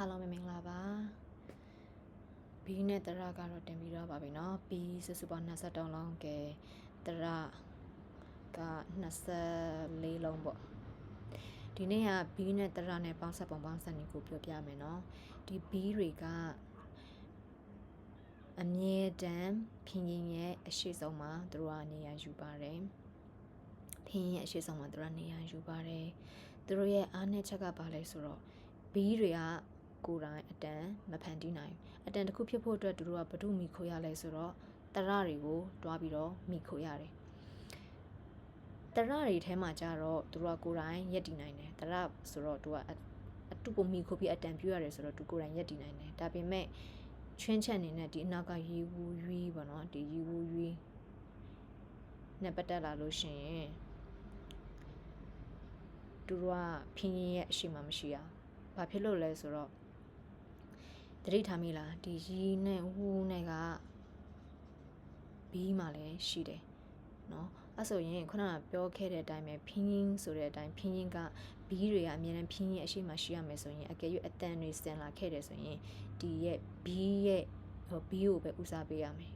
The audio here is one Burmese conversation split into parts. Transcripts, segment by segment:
အားလုံးပဲမင်္ဂလာပါဘီနဲ့တရကတော့တင်ပြီးတော့ပါပြီเนาะဘီစုစုပေါင်း23လုံးကဲတရက24လုံးပေါ့ဒီနေ့ကဘီနဲ့တရနဲ့ပေါင်းဆက်ပုံပေါင်းဆက်နေကိုပြောပြမယ်เนาะဒီဘီတွေကအမြဲတမ်းဖြင်းရင်ရဲ့အရှိဆုံးမှာသူတို့ကနေရာယူပါတယ်ဖြင်းရင်ရဲ့အရှိဆုံးမှာသူတို့ကနေရာယူပါတယ်သူတို့ရဲ့အားနည်းချက်ကဘာလဲဆိုတော့ဘီးတွေက ကိုယ်တိုင်အတန်မဖန်တီးနိုင်ဘူးအတန်တစ်ခုဖြစ်ဖို့အတွက်သူတို့ကဘ ᱹ မိခိုရလဲဆိုတော့တရတွေကိုတွားပြီးတော့မိခိုရတယ်တရတွေထဲမှာကြတော့သူတို့ကကိုယ်တိုင်ရက်တည်နိုင်တယ်တရဆိုတော့သူကအတူကိုမိခိုပြီးအတန်ပြရတယ်ဆိုတော့သူကိုယ်တိုင်ရက်တည်နိုင်တယ်ဒါပေမဲ့ချွင်းချက်အနေနဲ့ဒီအနောက်ကရီဝူရွီးပေါ့နော်ဒီရီဝူရွီးနဲ့ပတ်သက်လာလို့ရှိရင်သူတို့ကဖင်းရင်ရဲ့အရှိမမရှိရဘာဖြစ်လို့လဲဆိုတော့ တတိထားမိလားဒီရီနဲ့ဟူးနဲ့ကဘီးမှလည်းရှိတယ်နော်အဲ့ဆိုရင်ခုနကပြောခဲ့တဲ့အတိုင်းပဲဖင်းရင်းဆိုတဲ့အတိုင်းဖင်းရင်းကဘီးတွေကအများနဲ့ဖင်းရင်းအရှိမရှိရမယ်ဆိုရင်အကယ်၍အတန်တွေစင်လာခဲ့တယ်ဆိုရင်ဒီရဲ့ဘီးရဲ့ဘီးကိုပဲဦးစားပေးရမယ်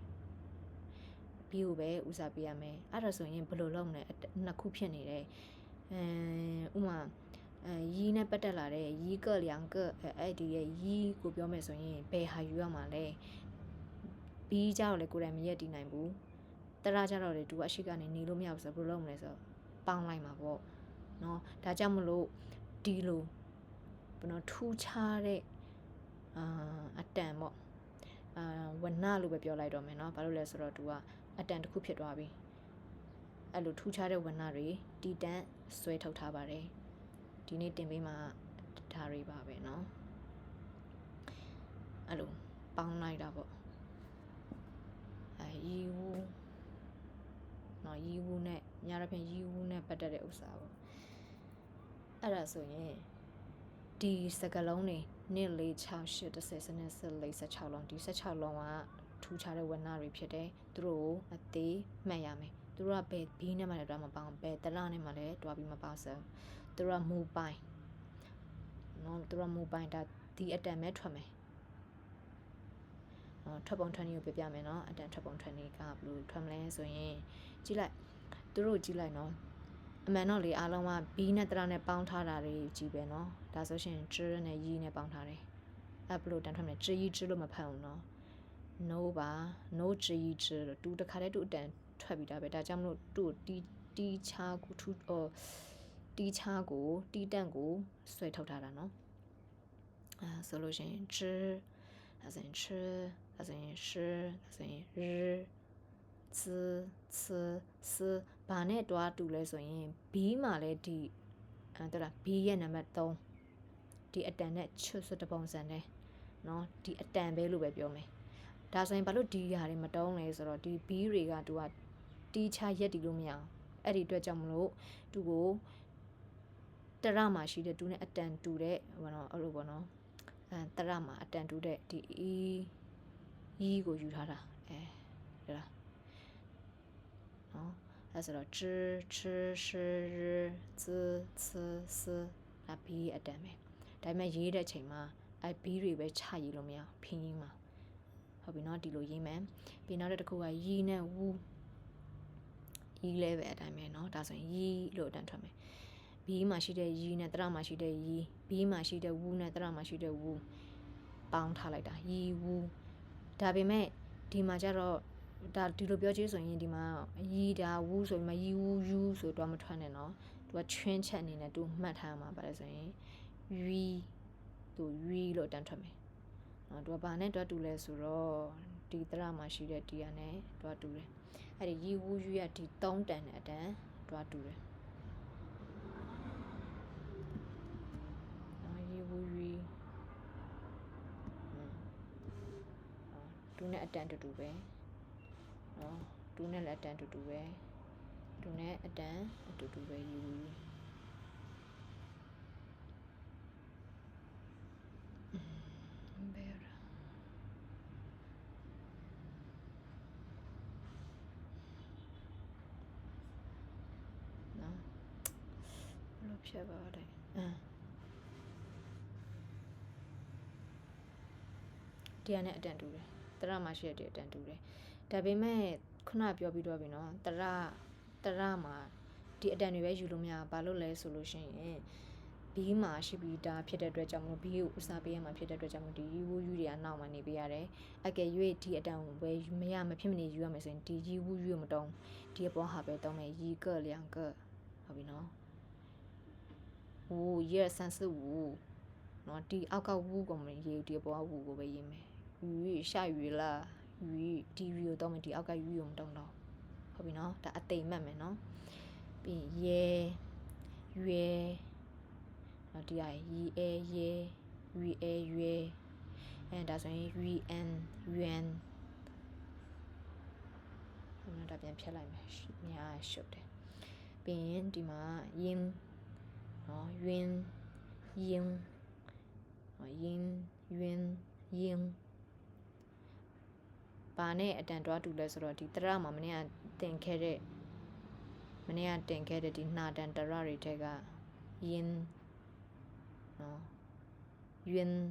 ဘီးကိုပဲဦးစားပေးရမယ်အဲ့ဒါဆိုရင်ဘယ်လိုလုပ်မလဲနှစ်ခုဖြစ်နေတယ်အဲဥမာ အဲရီးနဲ့ပတ်တက်လာတဲ့ရီးကလျံကအဲ့ဒီရဲ့ရီးကိုပြောမယ်ဆိုရင်ဘယ်ဟာယူရမှာလဲဘီးကြတော့လေကိုယ်တိုင်မရက်တည်နိုင်ဘူးတရကြတော့လေသူအရှိကနေနေလို့မရဘူးဆိုတော့ဘယ်လိုလုပ်မလဲဆိုတော့ပေါင်းလိုက်မှာပေါ့နော်ဒါကြောင့်မလို့ဒီလိုဘယ်နော်ထူးခြားတဲ့အာအတန်ပေါ့အာဝနလို့ပဲပြောလိုက်တော့မယ်เนาะဘာလို့လဲဆိုတော့သူကအတန်တစ်ခုဖြစ်သွားပြီအဲ့လိုထူးခြားတဲ့ဝနတွေတီတန့်ဆွဲထုတ်ထားပါတယ် ဒီနေ့တင်ပေးမှာဒါတွေပါပဲเนาะအဲ့လိုပေါင်းလိုက်တာပေါ့အဲရီဝူနော်ရီဝူနဲ့ညရဖြင့်ရီဝူနဲ့ပတ်သက်တဲ့ဥစ္စာပေါ့အဲ့ဒါဆိုရင်ဒီစကလုံးတွေ1 4 6 8 10စနစ်16လုံးဒီ16လုံးကထူးခြားတဲ့ဝဏ္ဏတွေဖြစ်တယ်သူတို့ကိုအသေးမှတ်ရမယ်သူတို့ကဘယ်ဘီးနဲ့မှလည်းတွားမပေါင်းဘယ်တရနဲ့မှလည်းတွားပြီးမပေါင်းစမ်း သူတို့ကမူပိုင်နော်သူတို့ကမူပိုင်ဒါဒီအတန်မဲ့ထွက်မယ်နော်ထွက်ပုံထွက်နည်းကိုပြပြမယ်နော်အတန်ထွက်ပုံထွက်နည်းကဘယ်လိုထွက်မလဲဆိုရင်ကြည့်လိုက်သူတို့ကြည့်လိုက်နော်အမှန်တော့လေအားလုံးကဘီးနဲ့တရနဲ့ပေါင်းထားတာတွေကြီးပဲเนาะဒါဆိုရှင်ကျရနဲ့ရီနဲ့ပေါင်းထားတယ်အဲ့ဘလို့တန်ထွက်မယ်ကျရီကျလို့မဖတ်အောင်เนาะ no ပါ no ကျရီကျလို့တူတခါတည်းတူအတန်ထွက်ပြီးတာပဲဒါကြောင့်မလို့တူတီတီချာကိုထူဟို တီချာကိုတီတန့်ကိုဆွဲထုတ်ထားတာเนาะအဲဆိုလို့ရှင်ကျဒါဆိုရင်ချဒါဆိုရင်ရှဒါဆိုရင်ရသသစဘာနဲ့တွားတူလဲဆိုရင် B မှာလဲဒီအဲတော့ B ရဲ့နံပါတ်3ဒီအတန်နဲ့ချွတ်စတပုံစံနဲ့เนาะဒီအတန်ပဲလို့ပဲပြောမယ်ဒါဆိုရင်ဘာလို့ဒီဟာတွေမတုံးလဲဆိုတော့ဒီ B တွေကသူကတီးချရက်တီလို့မရအောင်အဲ့ဒီအတွက်ကြောင့်မလို့သူကို တရမှာရှိတဲ့ဒူးနဲ့အတန်တူတဲ့ဘောနော်အဲ့လိုဘောနော်အဲတရမှာအတန်တူတဲ့ဒီအီအီကိုယူထားတာအဲဒါလားနော်အဲဆိုတော့ ch ch sh r z c s အပီအတန်ပဲဒါပေမဲ့ရေးတဲ့ချိန်မှာအဘီတွေပဲခြာရေးလို့မရဖင်းကြီးမှာဟုတ်ပြီနော်ဒီလိုရေးမယ်ပြီးနောက်တစ်ခုကရီနဲ့ဝူရီလဲပဲအတိုင်းပဲနော်ဒါဆိုရင်ရီလို့အတန်ထွက်မယ် ဘီမှာရှိတဲ့ရီနဲ့တရမှာရှိတဲ့ရီဘီမှာရှိတဲ့ဝူနဲ့တရမှာရှိတဲ့ဝူပေါင်းထားလိုက်တာရီဝူဒါပေမဲ့ဒီမှာကျတော့ဒါဒီလိုပြောကြည့်ဆိုရင်ဒီမှာရီဒါဝူဆိုပြီးမှရီဝူယူဆိုတော့မထွက်နဲ့နော်သူကချင်းချက်အနေနဲ့သူမှတ်ထားမှာပါလေဆိုရင်ရီသူရီလို့တန်းထွက်မယ်နော်သူကဘာနဲ့တွတ်တူလဲဆိုတော့ဒီတရမှာရှိတဲ့ဒီကနဲ့တွတ်တူတယ်အဲ့ဒီရီဝူယူရဒီ၃တန်တဲ့အတန်တွတ်တူတယ် 2နဲ့အတန်တူတူပဲနော်2နဲ့လည်းအတန်တူတူပဲ2နဲ့အတန်အတူတူပဲယူဘယ်ရနော်ဘလို့ဖြစ်ပါတယ်အင်းတရားနဲ့အတန်တူတယ် တရမှာရှိတဲ့အတန်တူတယ်ဒါပေမဲ့ခုနပြောပြီးတော့ပြီနော်တရတရမှာဒီအတန်တွေပဲယူလို့မရဘာလို့လဲဆိုလို့ရှိရင်ဘီးမှာရှိပြီးသားဖြစ်တဲ့အတွက်ကြောင့်မလို့ဘီးကိုဦးစားပေးရမှာဖြစ်တဲ့အတွက်ကြောင့်မလို့ဒီယူဝူယူတွေကနောက်မှာနေပေးရတယ်အကယ်၍ဒီအတန်ကိုပဲမရမဖြစ်မနေယူရမယ်ဆိုရင်ဒီယူဝူယူမတုံးဒီအပေါ်ဟာပဲတုံးမယ်ရီကလျံကဟုတ်ပြီနော်ဝူရဆန်စုဝူနော်ဒီအောက်ကဝူကိုမရေးဒီအပေါ်ကဝူကိုပဲရေးမယ် ယူရှာယူလာယူဒီယူကိုတုံးမယ်ဒီအောက်ကယူကိုမတုံးတော့ဟုတ်ပြီနော်ဒါအသိမှတ်မယ်နော်ပြီးရဲရွယ်နော်ဒီဟာရီအဲရဲရွေအဲရွယ်အဲဒါဆိုရင် UN UN ဟိုနောက်ဒါပြန်ဖြတ်လိုက်မယ်ညာရှုပ်တယ်ပြီးရင်ဒီမှာယင်းနော်ယင်းယင်းနော်ယင်းယင်းယင်း ဘာနဲ့အတန်တွားတူလဲဆိုတော့ဒီတရမှာမနေ့ကတင်ခဲ့တဲ့မနေ့ကတင်ခဲ့တဲ့ဒီနှာတန်တရတွေထက်ကယင်းနော်ယင်း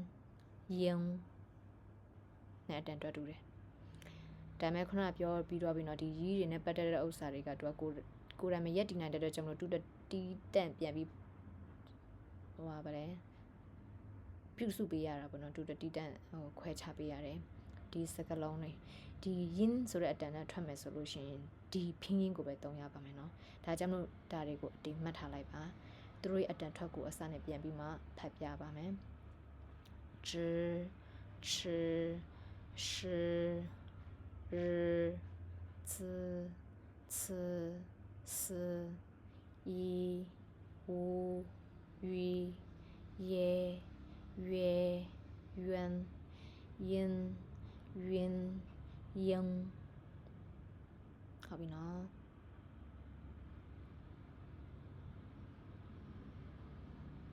ယင်းနဲ့အတန်တွားတူတယ်ဒါပေမဲ့ခုနကပြောပြီးတော့ပြီနော်ဒီရီးတွေနဲ့ပတ်သက်တဲ့ဥစ္စာတွေကသူကကိုကိုရမရက်တီနိုင်တဲ့အတွက်ကြောင့်မလို့တူတီးတန့်ပြန်ပြီးဟိုပါဗလဲပြုစုပေးရတာပေါ့နော်တူတီးတန့်ဟိုခွဲခြားပေးရတယ် ဒီစကလုံးလေးဒီယင်းဆိုတဲ့အတန်နဲ့ထွက်မယ်ဆိုလို့ရှိရင်ဒီဖင်းရင်းကိုပဲတုံးရပါမယ်နော်ဒါကြောင့်မလို့ဒါတွေကိုအတိမှတ်ထားလိုက်ပါသူတို့ရဲ့အတန်ထွက်ကိုအစနဲ့ပြန်ပြီးမှဖတ်ပြပါမယ်知吃是日子次四一五余耶月圆阴 鸳鸯，后边呢、